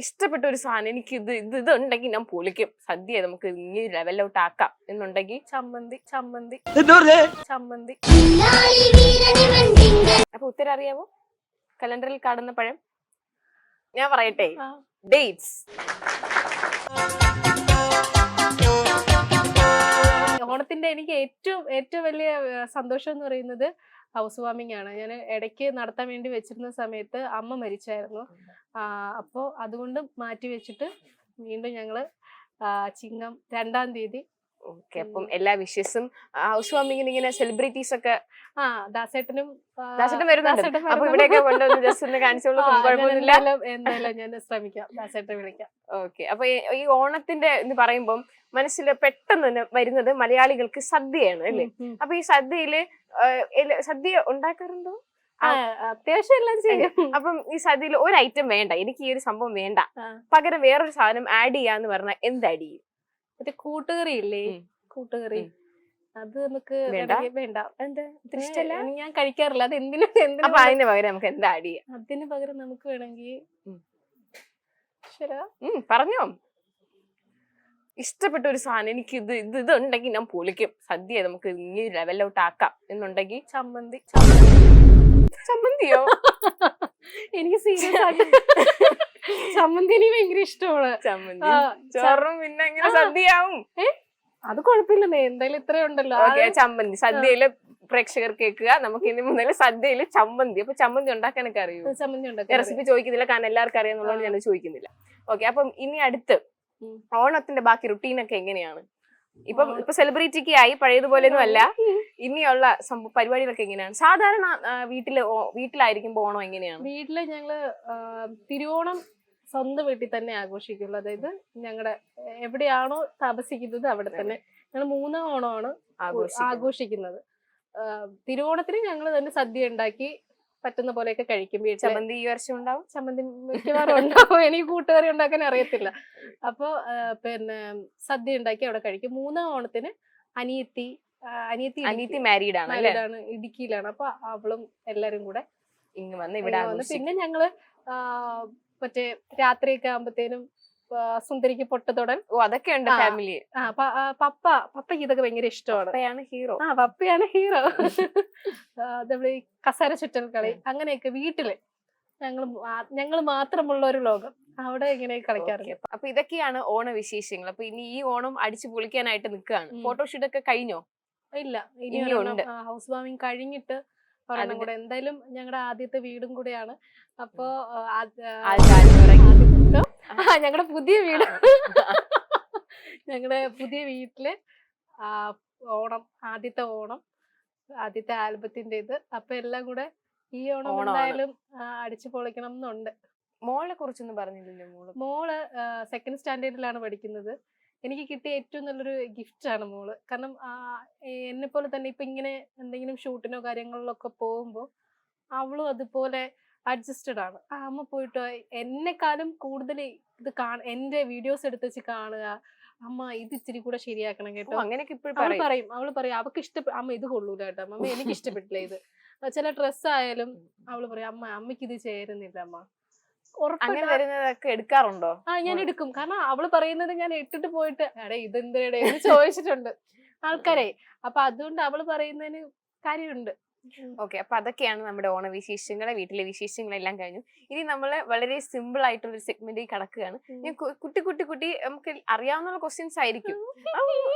ഇഷ്ടപ്പെട്ട ഒരു സാധനം എനിക്ക് ഇത് ഇത് ഇത് ഉണ്ടെങ്കിൽ ഞാൻ പൊളിക്കും. സദ്യ നമുക്ക് ഈ ലെവലിലോട്ട് ആക്കാം. എന്നുണ്ടെങ്കിൽ ചമ്മന്തി ചമ്മന്തി ചമ്മന്തി. അപ്പൊ ഉത്തരം അറിയാവോ കലണ്ടറിൽ കാണുന്ന പഴം? ഞാൻ പറയട്ടെ. ഡേറ്റ്സ്. ഓണത്തിന്റെ എനിക്ക് ഏറ്റവും ഏറ്റവും വലിയ സന്തോഷം എന്ന് പറയുന്നത് ഹൗസ് വാമിംഗ് ആണ്. ഞാൻ ഇടയ്ക്ക് നടത്താൻ വേണ്ടി വെച്ചിരുന്ന സമയത്ത് അമ്മ മരിച്ചായിരുന്നു. അപ്പോൾ അതുകൊണ്ട് മാറ്റി വെച്ചിട്ട് വീണ്ടും ഞങ്ങൾ ചിങ്ങം രണ്ടാം തീയതി ഓക്കെ. അപ്പം എല്ലാ വിഷസും ഹൗസ് വാമിങ്ങിന് ഇങ്ങനെ സെലിബ്രിറ്റീസ് ഒക്കെ ആ ദാസേട്ടനും ആ, ദാസേട്ടൻ വരുന്നുണ്ട്. ദാസേട്ടൻ അപ്പൊ വരുന്നുണ്ട്. ഇവിടെയൊക്കെ കൊണ്ടുവന്ന് ജസ്റ്റ് ഒന്ന് കാണിച്ചോളൂ ആ, ഞാൻ കുഴപ്പമൊന്നുമില്ല. എന്തായാലും എന്തായാലും ഞാൻ ശ്രമിക്കാം. ദാസേട്ടനെ വിളിക്കാം. ഓക്കെ. അപ്പൊ ഈ- ഈ ഓണത്തിന്റെ എന്ന് പറയുമ്പം മനസ്സിൽ പെട്ടെന്ന് തന്നെ വരുന്നത് മലയാളികൾക്ക് സദ്യയാണ് അല്ലേ. അപ്പൊ ഈ സദ്യയിൽ സദ്യ ഉണ്ടാക്കാറുണ്ടോ? അത്യാവശ്യം എല്ലാം ചെയ്യും. അപ്പം ഈ സദ്യയിൽ ഒരു ഐറ്റം വേണ്ട എനിക്ക് ഈ ഒരു സംഭവം വേണ്ട. പകരം വേറൊരു സാധനം ആഡ് ചെയ്യാന്ന് പറഞ്ഞാൽ എന്ത് ആഡ് ചെയ്യും? മറ്റേ കൂട്ടുകറി ഇല്ലേ. കൂട്ടുകറി. അത് നമുക്ക് വേണ്ട? എന്താ ഞാൻ കഴിക്കാറില്ല. അത് എന്തിനു അതിന് പകരം നമുക്ക് എന്താ ആഡ് ചെയ്യാം അതിന് പകരം നമുക്ക് വേണമെങ്കിൽ പറഞ്ഞോ. ഇഷ്ടപ്പെട്ട ഒരു സാധനം. എനിക്ക് ഇത് ഇത് ഇത് ഉണ്ടെങ്കിൽ ഞാൻ പൊളിക്കും. സദ്യ നമുക്ക് ഇനി ലെവലിലോട്ട് ആക്കാം എന്നുണ്ടെങ്കിൽ. ചമ്മന്തി. ചമ്മന്തിയോ? എനിക്ക് സീരിയസ് ആക്കി ചമ്മന്തി എനിക്ക് ഭയങ്കര ഇഷ്ടമാണ്. ചമ്മന്തി ചോറും പിന്നെ എങ്ങനെ സദ്യയാവും. അത് കുഴപ്പമില്ല എന്തായാലും ഇത്രയും ഉണ്ടല്ലോ. ചമ്മന്തി. സദ്യയിൽ പ്രേക്ഷകർ കേൾക്കുക. നമുക്ക് ഇനി മുതൽ സദ്യയിൽ ചമ്മന്തി. അപ്പൊ ചമ്മന്തി ഉണ്ടാക്കാനൊക്കെ അറിയൂ? ചമ്മന്തി ഉണ്ടാക്കാൻ റെസിപ്പി ചോദിക്കുന്നില്ല കാരണം എല്ലാവർക്കും അറിയാന്നുള്ളത് ഞാൻ ചോദിക്കുന്നില്ല. ഓക്കെ അപ്പം ഇനി അടുത്ത് ഓണത്തിന്റെ ബാക്കി റുട്ടീൻ ഒക്കെ എങ്ങനെയാണ്? ഇപ്പം ഇപ്പൊ സെലിബ്രിറ്റിക്ക് ആയി പഴയതുപോലെയൊന്നും അല്ല. ഇനിയുള്ള പരിപാടികളൊക്കെ എങ്ങനെയാണ്? സാധാരണ വീട്ടിൽ വീട്ടിലായിരിക്കുമ്പോ ഓണം എങ്ങനെയാണ്? വീട്ടിൽ ഞങ്ങൾ തിരുവോണം സ്വന്തം വീട്ടിൽ തന്നെ ആഘോഷിക്കുള്ളൂ. അതായത് ഞങ്ങളുടെ എവിടെയാണോ താമസിക്കുന്നത് അവിടെ തന്നെ ഞങ്ങൾ മൂന്നാം ഓണമാണ് ആഘോഷിക്കുന്നത്? തിരുവോണത്തിന് ഞങ്ങൾ തന്നെ സദ്യ ഉണ്ടാക്കി പറ്റുന്ന പോലെയൊക്കെ കഴിക്കും ചമ്മന്തി ഈ വർഷം ഉണ്ടാവും? ചമ്മന്തി മിക്കവാറും ഉണ്ടാവും. എനിക്ക് കൂട്ടുകറി ഉണ്ടാക്കാൻ അറിയത്തില്ല. അപ്പൊ പിന്നെ സദ്യ ഉണ്ടാക്കി അവിടെ കഴിക്കും. മൂന്നാം ഓണത്തിന് അനിയത്തി അനിയത്തി അനിയത്തി മാരീഡ് ആണ് ആണ് ഇടുക്കിയിലാണ്. അപ്പൊ അവളും എല്ലാരും കൂടെ ഇങ്ങ് വന്ന് ഇവിടെ. പിന്നെ ഞങ്ങൾ ആ, മറ്റേ രാത്രിയൊക്കെ ആകുമ്പത്തേനും സുന്ദരിക്ക് പൊട്ടത്തൊടൻ ഓ അതൊക്കെ ഉണ്ട് ഫാമിലി ആ പപ്പ പപ്പയ്ക്ക് ഇതൊക്കെ ഭയങ്കര ഇഷ്ടമാണ്. ഹീറോ ആ പപ്പയാണ് ഹീറോ അതേപോലെ ഈ കസേര ചുറ്റൽ കളി അങ്ങനെയൊക്കെ വീട്ടിൽ ഞങ്ങൾ ഞങ്ങൾ മാത്രമുള്ള ഒരു ലോകം. അവിടെ ഇങ്ങനെ കളിക്കാറുണ്ട്. അപ്പൊ ഇതൊക്കെയാണ് ഓണ വിശേഷങ്ങൾ അപ്പൊ ഇനി ഈ ഓണം അടിച്ചു പൊളിക്കാനായിട്ട് നിൽക്കുകയാണ്. ഫോട്ടോഷൂട്ട് ഒക്കെ കഴിഞ്ഞോ? ഇല്ല ഇനി ഹൗസ് വാമിങ് കഴിഞ്ഞിട്ട് ഒരെണ്ണം കൂടെ. എന്തായാലും ഞങ്ങളുടെ ആദ്യത്തെ വീടും കൂടെയാണ്. അപ്പോ. ഞങ്ങളുടെ പുതിയ വീട്. ഞങ്ങളുടെ പുതിയ വീട്ടിൽ ഓണം ആദ്യത്തെ ഓണം ആദ്യത്തെ ആൽബത്തിന്റെ ഇത് അപ്പൊ എല്ലാം കൂടെ ഈ ഓണം. എന്തായാലും അടിച്ചു പൊളിക്കണം എന്നുണ്ട് മോളെ കുറിച്ചൊന്നും പറഞ്ഞില്ലല്ലോ മോൾ? മോൾ സെക്കൻഡ് സ്റ്റാൻഡേർഡിലാണ് പഠിക്കുന്നത്. എനിക്ക് കിട്ടിയ ഏറ്റവും നല്ലൊരു ഗിഫ്റ്റ് ആണ് മോൾ. കാരണം എന്നെ പോലെ തന്നെ ഇപ്പൊ ഇങ്ങനെ എന്തെങ്കിലും ഷൂട്ടിനോ കാര്യങ്ങളിലൊക്കെ പോകുമ്പോൾ അവളും അതുപോലെ അഡ്ജസ്റ്റഡ് ആണ്. ആ അമ്മ പോയിട്ട് എന്നെക്കാളും കൂടുതൽ ഇത് കാ എന്റെ വീഡിയോസ് എടുത്ത് വെച്ച് കാണുക. അമ്മ ഇത് ഇച്ചിരി കൂടെ ശരിയാക്കണം കേട്ടോ. അങ്ങനെയൊക്കെ അവൾ പറയും. അവൾ അവൾ പറയും അവക്ക് ഇഷ്ടപ്പെട്ട അമ്മ ഇത് കൊള്ളൂല കേട്ടോ. അമ്മ എനിക്ക് ഇഷ്ടപ്പെട്ടില്ല ഇത്. ചില ഡ്രസ്സായാലും അവൾ പറയും അമ്മ അമ്മയ്ക്ക് ഇത് ചേരുന്നില്ല അമ്മ. അങ്ങനെ വരുന്നതൊക്കെ എടുക്കാറുണ്ടോ? ആ ഞാൻ എടുക്കും. കാരണം അവൾ പറയുന്നത് ഞാൻ ഇട്ടിട്ട് പോയിട്ട് എടേ ഇതെന്തിനടെ? എന്ന് ചോദിച്ചിട്ടുണ്ട് ആൾക്കാരെ. അപ്പൊ അതുകൊണ്ട് അവൾ പറയുന്നതിന് കാര്യമുണ്ട്. ഓക്കെ അപ്പൊ അതൊക്കെയാണ് നമ്മുടെ ഓണവിശേഷങ്ങളെ വീട്ടിലെ വിശേഷങ്ങളെല്ലാം കഴിഞ്ഞു. ഇനി നമ്മൾ വളരെ സിമ്പിൾ ആയിട്ടുള്ള ഒരു സെഗ്മെന്റിൽ കടക്കുകയാണ്. ഞാൻ കുട്ടി കുട്ടി കുട്ടി നമുക്ക് അറിയാവുന്ന ക്വസ്റ്റ്യൻസ് ആയിരിക്കും.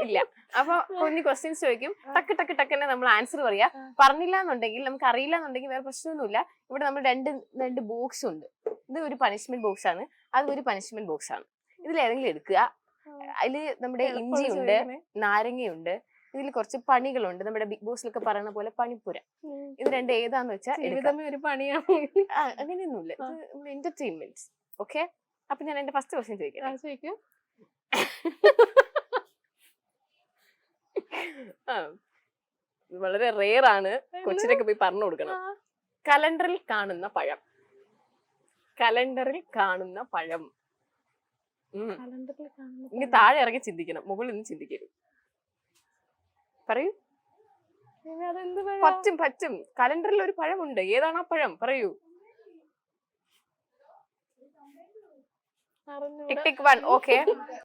ഇല്ല. അപ്പൊ കുഞ്ഞു ക്വസ്റ്റ്യൻസ് ചോദിക്കും. ടക്ക് ടക്ക് ടക്കന്നെ നമ്മൾ ആൻസർ പറയാ. പറഞ്ഞില്ല എന്നുണ്ടെങ്കിൽ നമുക്ക് അറിയില്ല എന്നുണ്ടെങ്കിൽ വേറെ പ്രശ്നമൊന്നുമില്ല. ഇവിടെ നമ്മൾ രണ്ട് രണ്ട് ബോക്സ് ഉണ്ട്. ഇത് ഒരു പണിഷ്മെന്റ് ബോക്സ് ആണ്. അത് ഒരു പണിഷ്മെന്റ് ബോക്സ് ആണ്. ഇതിൽ ഏതെങ്കിലും എടുക്കുക അതിൽ നമ്മുടെ ഇഞ്ചിയുണ്ട് നാരങ്ങയുണ്ട് ഇതിൽ കുറച്ച് പണികളുണ്ട്. നമ്മുടെ ബിഗ് ബോസിലൊക്കെ പറയുന്ന പോലെ പണിപ്പുര. ഇത് രണ്ട് ഏതാന്ന് വെച്ചാൽ ജീവിതമേ ഒരു പണിയാണ് അങ്ങനെയൊന്നുമില്ല. ഇത് എന്റർടൈൻമെന്റ് ഓക്കെ അപ്പൊ ഞാൻ എന്റെ ഫസ്റ്റ് ക്വസ്റ്റ്യൻ ചോദിക്കാം. വളരെ റെയർ ആണ് കൊച്ചിനൊക്കെ പോയി പറഞ്ഞു കൊടുക്കണം. കലണ്ടറിൽ കാണുന്ന പഴം. കലണ്ടറിൽ കാണുന്ന പഴം. ഇനി. താഴെ ഇറങ്ങി ചിന്തിക്കണം. മുകളിൽ നിന്ന് ചിന്തിക്കരുത്. പറയൂ. പറ്റും പറ്റും. കലണ്ടറിൽ ഒരു പഴമുണ്ട്. ഏതാണ് ആ പഴം? പറയൂ. ടിക് ടിക് വൺ ഓക്കെ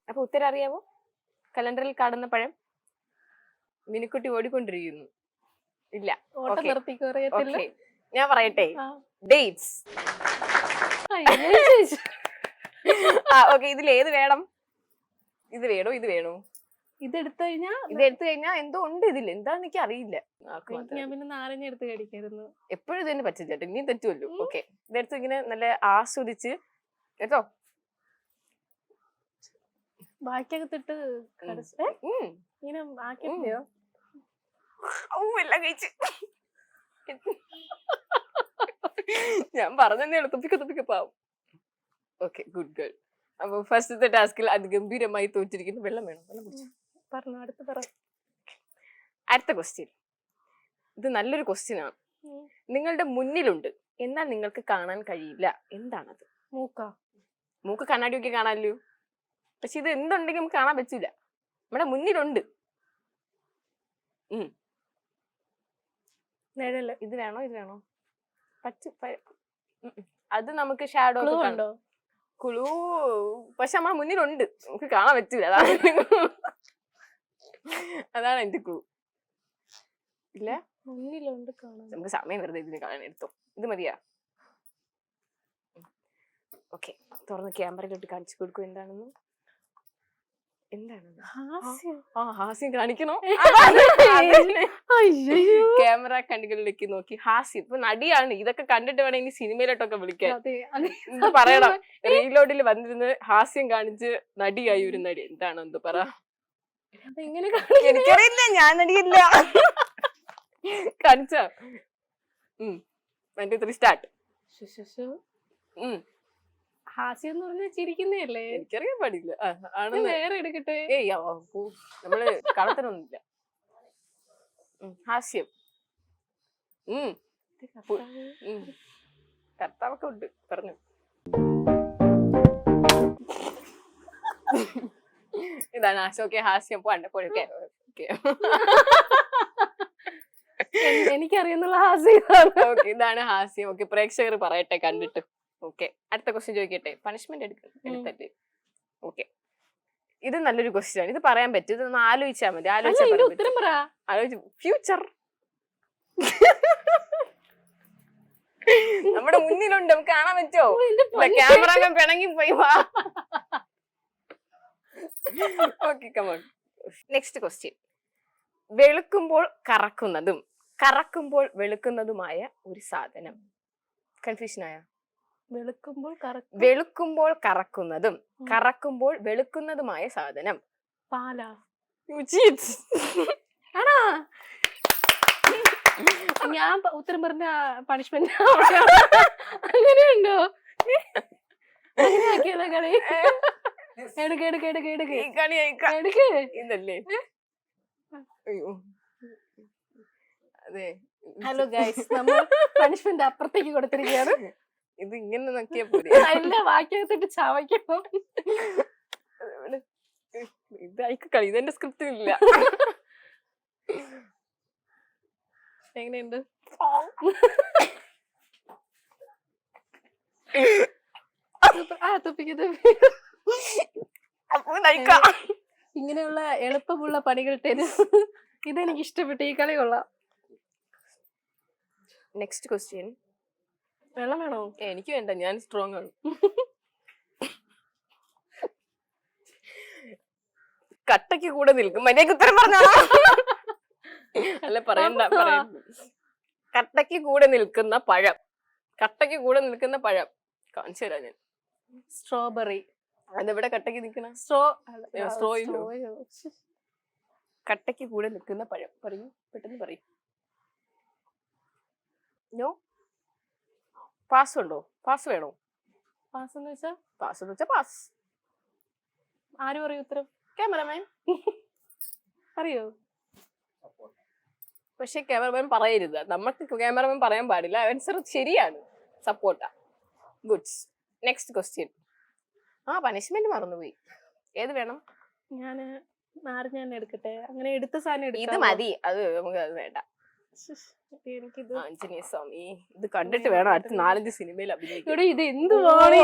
അപ്പൊ ഉത്തരം അറിയാവോ കലണ്ടറിൽ കാണുന്ന പഴം മിനിക്കുട്ടി ഓടിക്കൊണ്ടിരിക്കുന്നു. ഇല്ല. ഞാൻ പറയട്ടെ. ഡേറ്റ്സ് ആ ഓക്കെ ഇതിൽ ഏത് വേണം? ഇത് വേണോ? ഇത് വേണോ? ഇതെടുത്തു കഴിഞ്ഞാ ഇതെടുത്തു കഴിഞ്ഞാ കഴിഞ്ഞാൽ എന്തോ ഉണ്ട് ഇതിൽ. എന്താണെന്ന് എനിക്ക് അറിയില്ല. ഞാൻ പിന്നെ നാരങ്ങ എടുത്ത് കടിക്കായിരുന്നു എപ്പോഴും ഇതന്നെ തന്നെ പറ്റില്ല കേട്ടോ. ഇനിയും തെറ്റുമല്ലോ. ഓക്കെ. ഇതെടുത്ത് ഇങ്ങനെ നല്ല ആസ്വദിച്ച് കേട്ടോ. ബാക്കിയകത്തിട്ട്. ഇങ്ങനെ ആക്കിയോ ഔ, എല്ലാം കഴിച്ച്. ഞാൻ പറഞ്ഞതേ ഉള്ളൂ. തുപ്പിക്ക തുപ്പിക്ക പാവം. Okay good girl. അപ്പൊ ഫസ്റ്റത്തെ ടാസ്കിൽ അതിഗംഭീരമായി തോറ്റിരിക്കുന്നു വെള്ളം വേണം. വെള്ളം കുടിച്ചോ. പറഞ്ഞു അടുത്ത് പറ. അടുത്ത ക്വസ്റ്റ്യൻ ഇത് നല്ലൊരു ക്വസ്റ്റ്യൻ ആണ്. നിങ്ങളുടെ മുന്നിലുണ്ട്. എന്നാൽ നിങ്ങൾക്ക് കാണാൻ കഴിയില്ല. എന്താണത്? മൂക്ക. മൂക്ക് കണ്ണാടിയൊക്കെ കാണാമല്ലോ പക്ഷെ ഇത് എന്തുണ്ടെങ്കിൽ നമുക്ക് കാണാൻ പറ്റില്ല നമ്മുടെ മുന്നിലുണ്ട്. നിഴൽ. ഇത് വേണോ? ഇത് വേണോ? പച്ച. അത് നമുക്ക് ഷാഡോ കണ്ടോ ഉണ്ടോ? കുളു പക്ഷെ നമ്മളെ മുന്നിലുണ്ട്. നമുക്ക് കാണാൻ പറ്റില്ല അതാണ്. അതാണ് എന്റെ ക്ലൂ ഇല്ല? മുന്നിലുണ്ട് കാണാൻ. നമുക്ക് സമയം വെറുതെ ഇതിന് കാണാൻ എടുത്തു. ഇത് മതിയാ? ഓക്കെ. തുറന്ന് ക്യാമറയിലോട്ട് കാണിച്ചു കൊടുക്കും എന്താണെന്ന്. എന്താണെന്ന് ഹാസ്യം. ആ ഹാസ്യം കാണിക്കണോ? ക്യാമറ കണ്ണുകളിലേക്ക് നോക്കി. ഹാസ്യം. ഇപ്പൊ നടിയാണ്. ഇതൊക്കെ കണ്ടിട്ട് വേണം ഇനി സിനിമയിലോട്ടൊക്കെ വിളിക്കാൻ. പറയണം. റീലോഡിൽ വന്നിരുന്ന് ഹാസ്യം കാണിച്ച് നടിയായി ഒരു നടി. എന്താണ് എന്ത് പറ. എങ്ങനെ എനിക്കറിയില്ല ഞാൻ നടിയില്ല കാണിച്ച വൺ ടു ത്രീ സ്റ്റാർട്ട് ഹാസ്യം എന്ന് പറഞ്ഞാൽ ചിരിക്കുന്നതല്ലേ? എനിക്കറിയാൻ പാടില്ല. ആ, ഞാൻ ആണെന്ന്. വേറെ എടുക്കട്ടെ? ഏയ്. നമ്മൾ കളത്തിനൊന്നുമില്ല ഹാസ്യം. കർത്താവൊക്കെ ഉണ്ട്. പറഞ്ഞു. ഇതാണ് അശോകെ ഹാസ്യം പണ്ടപ്പോഴൊക്കെ എനിക്കറിയുന്നുള്ള ഹാസ്യം ഓക്കെ ഇതാണ് ഹാസ്യം. ഓക്കെ പ്രേക്ഷകർ പറയട്ടെ കണ്ടിട്ട്. ഓക്കെ അടുത്ത ക്വസ്റ്റ്യൻ ചോദിക്കട്ടെ? പണിഷ്മെന്റ് എടുക്കട്ടെ ഓക്കെ. ഇത് നല്ലൊരു ക്വസ്റ്റ്യൻ ആണ്. ഇത് പറയാൻ പറ്റും. ഇതൊന്ന് ആലോചിച്ചാൽ മതി. ആലോചിച്ചു ഫ്യൂച്ചർ നമ്മുടെ മുന്നിലുണ്ട്. നമുക്ക് കാണാൻ പറ്റുമോ. ക്യാമറ പിണങ്ങി പോയി വാ. Okay come on next question വെളുക്കുമ്പോൾ കറക്കുന്നതും കറക്കുമ്പോൾ വെളുക്കുന്നതുമായ ഒരു സാധനം. കൺഫ്യൂഷൻ ആയ? വെളുക്കുമ്പോൾ വെളുക്കുമ്പോൾ കറക്കുന്നതും കറക്കുമ്പോൾ വെളുക്കുന്നതുമായ സാധനം. പാലാ. Cheat. ആണാ? ഞാൻ ഉത്തരം പറഞ്ഞ പണിഷ്മെന്റ് അങ്ങനെയുണ്ടോ? അങ്ങനെ ആക്കിയതാ കളി എടുക്ക് എടുക്ക് എടുക്ക് എടുക്ക് ഈ കളി. എടുക്ക് ഇതല്ലേ? അയ്യോ. അതെ. ഹലോ ഗൈസ് നമ്മൾ പണിഷ്മെന്റ് അപ്പുറത്തേക്ക് കൊടുത്തിരിക്കുകയാണ്. ഇത് ഇങ്ങനെ നോക്കിയാ പോലെ എല്ലാ വാക്യത്തിട്ട് ചവയ്ക്കുമ്പോ ഇത് അയക്ക കളി. ഇതെന്റെ സ്ക്രിപ്റ്റിലില്ല എങ്ങനെയുണ്ട്? ആ തുപ്പിക്ക് തുപ്പി ഇങ്ങനെയുള്ള എളുപ്പമുള്ള പണികൾ തരും ഇതെനിക്ക് ഇഷ്ടപ്പെട്ടു ഈ കളി കൊള്ളാം. നെക്സ്റ്റ് ക്വസ്റ്റ്യൻ വെള്ളം വേണോ? എനിക്ക് വേണ്ട. ഞാൻ സ്ട്രോങ് ആണ്. കട്ടയ്ക്ക് കൂടെ നിൽക്കും. മര്യാദയ്ക്ക് ഉത്തരം പറഞ്ഞോ? അല്ല പറയണ്ട കട്ടയ്ക്ക് കൂടെ നിൽക്കുന്ന പഴം. കട്ടയ്ക്ക് കൂടെ നിൽക്കുന്ന പഴം. കാണിച്ചു തരാം ഞാൻ. സ്ട്രോബെറി അതെവിടെ കട്ടക്ക് നിൽക്കണ സ്ട്രോ straw കട്ടയ്ക്ക് കൂടെ നിൽക്കുന്ന പഴം പറയൂ പെട്ടെന്ന് പറയൂ. നോ? പാസ് ഉണ്ടോ? പാസ് വേണോ? പാസ് എന്ന് വെച്ചാ? പാസ് എന്ന് വെച്ചാൽ പാസ്. ആര് പറയും ഉത്തരം? ക്യാമറമാൻ. അറിയോ? പക്ഷെ ക്യാമറമാൻ പറയരുത്. നമ്മൾക്ക് ക്യാമറമാൻ പറയാൻ പാടില്ല. ആൻസർ ശരിയാണ്. സപ്പോർട്ടാ. ഗുഡ്സ് നെക്സ്റ്റ് ക്വസ്റ്റ്യൻ ആ പനിഷ്മെന്റ് മറന്നുപോയി. ഏത് വേണം? ഞാൻ നാരങ്ങ തന്നെ എടുക്കട്ടെ? അങ്ങനെ എടുത്ത സാധനം ഇത് മതി. അത് നമുക്ക് അത് വേണ്ട. എനിക്കിത് ആഞ്ജനേയ സ്വാമി ഇത് കണ്ടിട്ട് വേണം അടുത്ത നാലഞ്ച് സിനിമയിൽ അഭിനയിക്കാൻ. ഇവിടെ ഇത് എന്തുവാണ്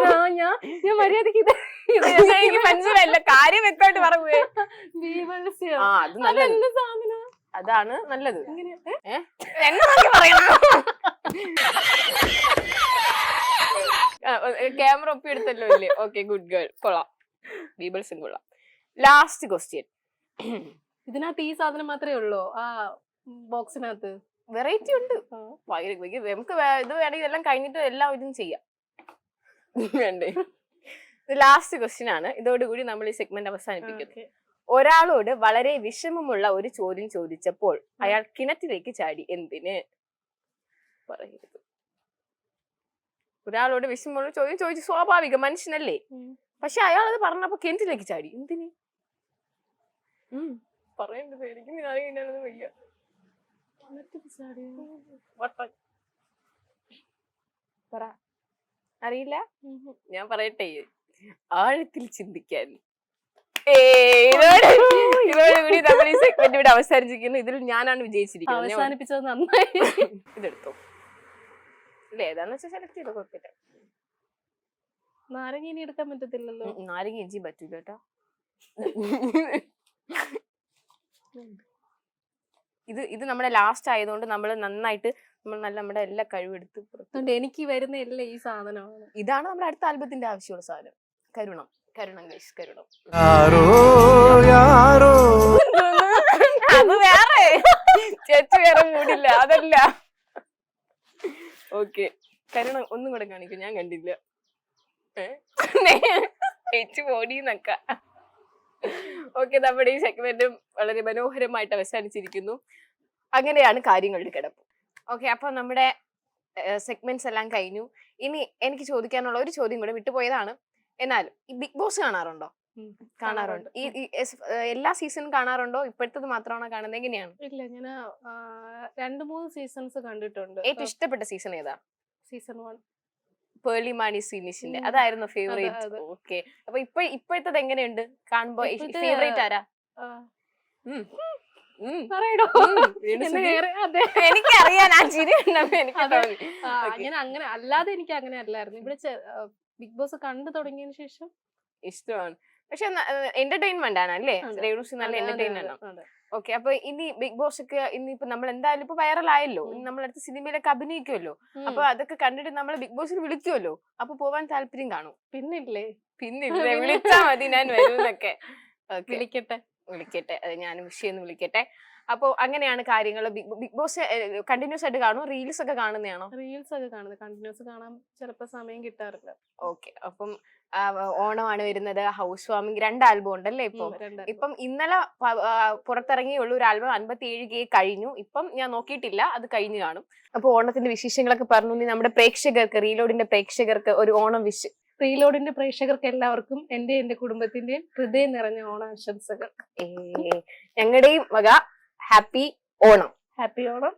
ഞാൻ ഞാൻ ഞാൻ മര്യാദയ്ക്ക് ഇത് ഇത് എന്താ എനിക്ക് മനസ്സിലായില്ല കാര്യം വ്യക്തമായിട്ട് പറഞ്ഞു ബീഭത്സ്യം. ആ അത് നല്ലത്. അതെന്ത് സാധനം? അതാണ് നല്ലത്. ഇങ്ങനെ ഏ? എന്നെ നോക്കി പറയണോ ക്യാമറ ഒപ്പി എടുത്തല്ലോ ഇല്ലേ? ഓക്കെ ഗുഡ് ഗേൾ കൊള്ളാം. ബീബിൾസും കൊള്ളാം. ലാസ്റ്റ് ക്വസ്റ്റ്യൻ ഇതിനകത്ത് ഈ സാധനം മാത്രമേ ഉള്ളൂ? ആ ബോക്സിനകത്ത് വെറൈറ്റി ഉണ്ട്. നമുക്ക് ഇത് വേണമെങ്കിൽ ഇതെല്ലാം കഴിഞ്ഞിട്ട് എല്ലാം ഇതും ചെയ്യാം. വേണ്ടേ? ഇത് ലാസ്റ്റ് ക്വസ്റ്റ്യൻ ആണ്. ഇതോടുകൂടി നമ്മൾ ഈ സെഗ്മെന്റ് അവസാനിപ്പിക്കും ഒരാളോട് വളരെ വിഷമമുള്ള ഒരു ചോദ്യം ചോദിച്ചപ്പോൾ അയാൾ കിണറ്റിലേക്ക് ചാടി. എന്തിന്? പറയരുത്. ഒരാളോട് വിഷമമുള്ള ചോദ്യം ചോദിച്ചു സ്വാഭാവിക മനുഷ്യനല്ലേ. പക്ഷെ അയാൾ അത് പറഞ്ഞപ്പോ കിണറ്റിലേക്ക് ചാടി. എന്തിന്? പറയേണ്ടത് എനിക്ക് വയ്യ. പറ. അറിയില്ല? ഞാൻ പറയട്ടെ. ആഴത്തിൽ ചിന്തിക്കാൻ. ഇതോടുകൂടി നമ്മൾ ഈ സെഗ്മെന്റ് ഇവിടെ അവസാനിച്ചിരിക്കുന്നു ഇതിൽ ഞാനാണ് വിജയിച്ചിരിക്കുന്നത്. അവസാനിപ്പിച്ചത് നന്നായി. ഇതെടുത്തോ. ഇതിൽ ഏതാന്ന് വെച്ചാൽ സെലക്ട് ചെയ്ത്? കൊടുത്തിട്ട് നാരങ്ങ ഇനി എടുക്കാൻ പറ്റത്തില്ലല്ലോ. നാരങ്ങ ഇഞ്ചി പറ്റൂല കേട്ടോ. ഇത് ഇത് നമ്മുടെ ലാസ്റ്റ് ആയതുകൊണ്ട് നമ്മൾ നന്നായിട്ട് നമ്മൾ നല്ല നമ്മുടെ എല്ലാ കഴിവും എടുത്ത് അതുകൊണ്ട് എനിക്ക് വരുന്ന എല്ലാ ഈ സാധനമാണ്. ഇതാണ് നമ്മുടെ അടുത്ത ആൽബത്തിന്റെ ആവശ്യമുള്ള സാധനം. കരുണം. കരുണം ഗൈസ് കരുണം. അത് വേറെ. ചേച്ചി വേറെ മൂടില്ല. അതല്ല. ഓക്കെ. കരുണ ഒന്നും കൂടെ കാണിക്കും. ഞാൻ കണ്ടില്ല. ചേച്ചി ഓടിന്നക്ക ഓക്കെ നമ്മുടെ ഈ സെഗ്മെന്റും വളരെ മനോഹരമായിട്ട് അവസാനിച്ചിരിക്കുന്നു. അങ്ങനെയാണ് കാര്യങ്ങളുടെ കിടപ്പ്. ഓക്കെ അപ്പൊ നമ്മുടെ സെഗ്മെന്റ്സ് എല്ലാം കഴിഞ്ഞു. ഇനി എനിക്ക് ചോദിക്കാനുള്ള ഒരു ചോദ്യം കൂടെ വിട്ടുപോയതാണ്. എന്നാലും ഈ ബിഗ് ബോസ് കാണാറുണ്ടോ. കാണാറുണ്ട്. ഈ എല്ലാ സീസണും കാണാറുണ്ടോ? ഇപ്പോഴത്തത് മാത്രമാണോ കാണുന്നത്? എങ്ങനെയാണ്? ഇല്ല ഞാൻ രണ്ട് മൂന്ന് സീസൺസ് കണ്ടിട്ടുണ്ട്. ഏറ്റവും ഇഷ്ടപ്പെട്ട സീസൺ ഏതാ? Season one. പേർലി മാണി സീനിഷിന്റെ. അതായിരുന്നു അതെ, ഫേവറേറ്റ്. ഓക്കെ. അപ്പൊ ഇപ്പൊ ഇപ്പോഴത്തത് എങ്ങനെയുണ്ട്? കാണുമ്പോ ഫേവറേറ്റ് ആരാ? എനിക്കറിയാൻ ആ ചിരി. ഞാൻ അങ്ങനെ അല്ലാതെ എനിക്ക് അങ്ങനെ അല്ലായിരുന്നു. ഇവിടെ ബിഗ് ബോസ് കണ്ടു തുടങ്ങിയതിന് ശേഷം ഇഷ്ടമാണ്. പക്ഷെ എന്റർടൈൻമെന്റ് ആണ് അല്ലേ. രേണുസി നല്ല എന്റർടൈൻമെന്റ് ആണ്. ഓക്കെ അപ്പൊ ഇനി ബിഗ് ബോസ് ഒക്കെ ഇനി ഇനിയിപ്പോ നമ്മൾ എന്തായാലും ഇപ്പൊ വൈറൽ ആയല്ലോ. ഇനി നമ്മളടുത്ത് സിനിമയിലൊക്കെ അഭിനയിക്കുമല്ലോ. അപ്പൊ അതൊക്കെ കണ്ടിട്ട് നമ്മൾ ബിഗ് ബോസിൽ വിളിക്കുമല്ലോ അപ്പൊ പോവാൻ താല്പര്യം കാണും. പിന്നില്ലേ? പിന്നെ പിന്നെ. വിളിച്ചാ മതി ഞാൻ വരുന്നൊക്കെ. വിളിക്കട്ടെ. വിളിക്കട്ടെ. അത് ഞാൻ വിഷ് ചെയ്യുന്നു വിളിക്കട്ടെ. അപ്പൊ അങ്ങനെയാണ് കാര്യങ്ങൾ. ബിഗ് ബിഗ് ബോസ് കണ്ടിന്യൂസ് ആയിട്ട് കാണും റീൽസ് ഒക്കെ കാണുന്നതാണോ? റീൽസ് ഒക്കെ കാണുന്നത്. കണ്ടിന്യൂസ് കാണാൻ ചിലപ്പോ സമയം കിട്ടാറില്ല. ഓക്കെ. അപ്പം ഓണമാണ് വരുന്നത്. ഹൗസ് വാമിംഗ് രണ്ട് ആൽബം ഉണ്ടല്ലേ ഇപ്പൊ. ഇപ്പം ഇന്നലെ പുറത്തിറങ്ങിയുള്ള. ഒരു ആൽബം അൻപത്തി ഏഴ് കെ കഴിഞ്ഞു. ഇപ്പം ഞാൻ നോക്കിയിട്ടില്ല. അത് കഴിഞ്ഞു കാണും. അപ്പൊ ഓണത്തിന്റെ വിശേഷങ്ങളൊക്കെ പറഞ്ഞു. നമ്മുടെ പ്രേക്ഷകർക്ക് റീലോഡിന്റെ പ്രേക്ഷകർക്ക് ഒരു ഓണം വിശ് റീലോഡിന്റെ പ്രേക്ഷകർക്ക് എല്ലാവർക്കും എന്റെ എന്റെ കുടുംബത്തിന്റെയും ഹൃദയം നിറഞ്ഞ ഓണാശംസകൾ. ഞങ്ങളുടെയും വക ഹാപ്പി ഓണം. ഹാപ്പി ഓണം.